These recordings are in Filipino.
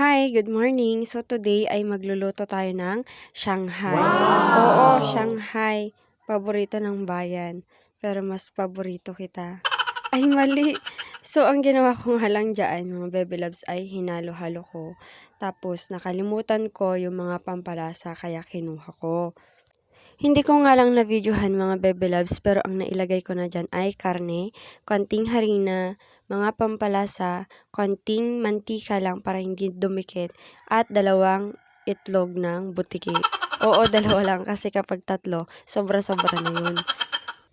Hi, good morning. So today ay magluluto tayo ng Shanghai. Oo, Shanghai. Paborito ng bayan. Pero mas paborito kita. Ay, mali. So, ang ginawa ko nga lang dyan, mga baby loves, ay hinalo-halo ko. Tapos, nakalimutan ko yung mga pampalasa, kaya kinuha ko. Hindi ko nga lang na-videohan mga baby loves, pero ang nailagay ko na dyan ay karne, konting harina, mga pampalasa, konting mantika lang para hindi dumikit, at dalawang itlog ng butiki. Oo, dalawa lang kasi kapag tatlo, sobra-sobra na yun.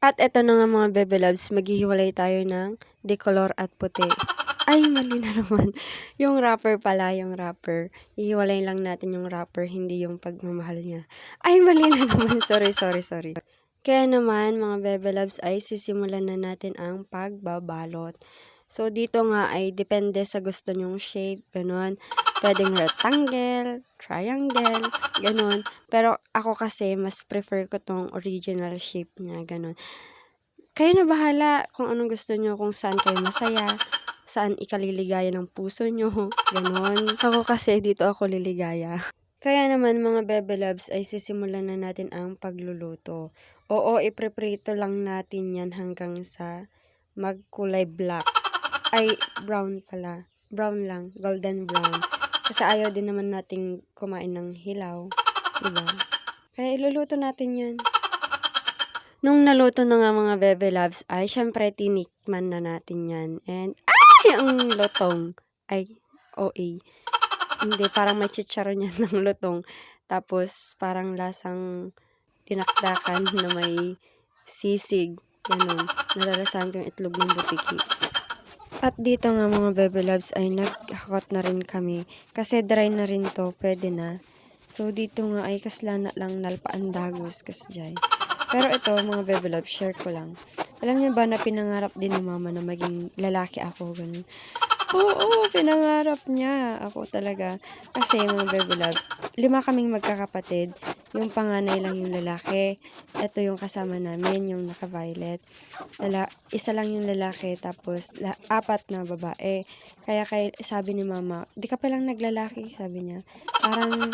At eto na nga mga baby loves, maghihiwalay tayo ng decolor at puti. Ay, mali na naman. Yung wrapper pala, yung wrapper. Ihiwalay lang natin yung wrapper, hindi yung pagmamahal niya. Ay, mali na naman. sorry, sorry, sorry. Kaya naman, mga bebe loves, ay sisimulan na natin ang pagbabalot. So, dito nga ay depende sa gusto nyong shape, ganun. Pwedeng rectangle, triangle, ganun. Pero ako kasi, mas prefer ko tong original shape niya, ganun. Kayo na bahala kung anong gusto nyo, kung saan kayo masaya, saan ikaliligaya ng puso nyo, ganun. Ako kasi, dito ako liligaya. Kaya naman mga bebe loves ay sisimulan na natin ang pagluluto. Oo, ipreprito lang natin yan hanggang sa magkulay black. Ay, brown pala. Brown lang, golden brown. Kasi ayaw din naman nating kumain ng hilaw. Diba? Kaya iluluto natin yan. Nung naluto na nga mga bebe loves, ay syempre tinikman na natin yan. And! Ang lutong. Ay, OA. Hindi, parang may chicharon yan ng lutong. Tapos, parang lasang tinakdakan na may sisig. Ganun. Nalalasahan ko yung itlog ng butiki. At dito nga mga bebe loves ay naghakot na rin kami. Kasi dry na rin to, pwede na. So dito nga ay kaslana lang nalpaan dagos kasjay. Pero ito mga bebe loves, share ko lang. Alam niyo ba na pinangarap din ni mama na maging lalaki ako, ganun. Oo, pinangarap niya. Ako talaga. Kasi mga baby loves, lima kaming magkakapatid. Yung panganay lang yung lalaki. Ito yung kasama namin, yung naka-violet. Lala, isa lang yung lalaki, tapos la, apat na babae. Kaya kay, sabi ni mama, di ka palang naglalaki, sabi niya. Parang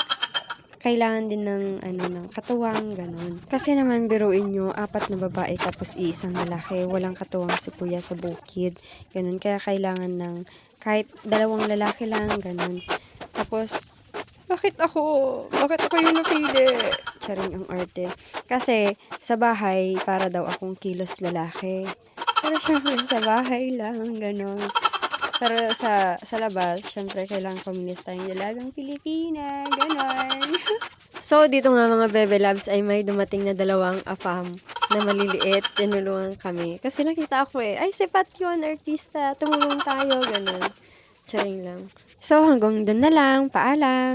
kailangan din ng ano ng katuwang ganun. Kasi naman biruin nyo, apat na babae tapos iisang lalaki, walang katuwang si kuya sa bukid. Ganun kaya kailangan ng kahit dalawang lalaki lang ganun. Tapos bakit ako? Bakit ako yung napili? Charing ang arte. Kasi sa bahay para daw akong kilos lalaki. Pero syempre sa bahay lang ganun. Pero sa sa labas, syempre kailangan kumilos tayong dalagang Pilipina, ganon. so, dito nga mga bebe loves ay may dumating na dalawang afam na maliliit, tinulungan kami. Kasi nakita ako eh, ay sipat yun, artista, tumulong tayo, ganon. Charing lang. So, hanggang dun na lang, paalam.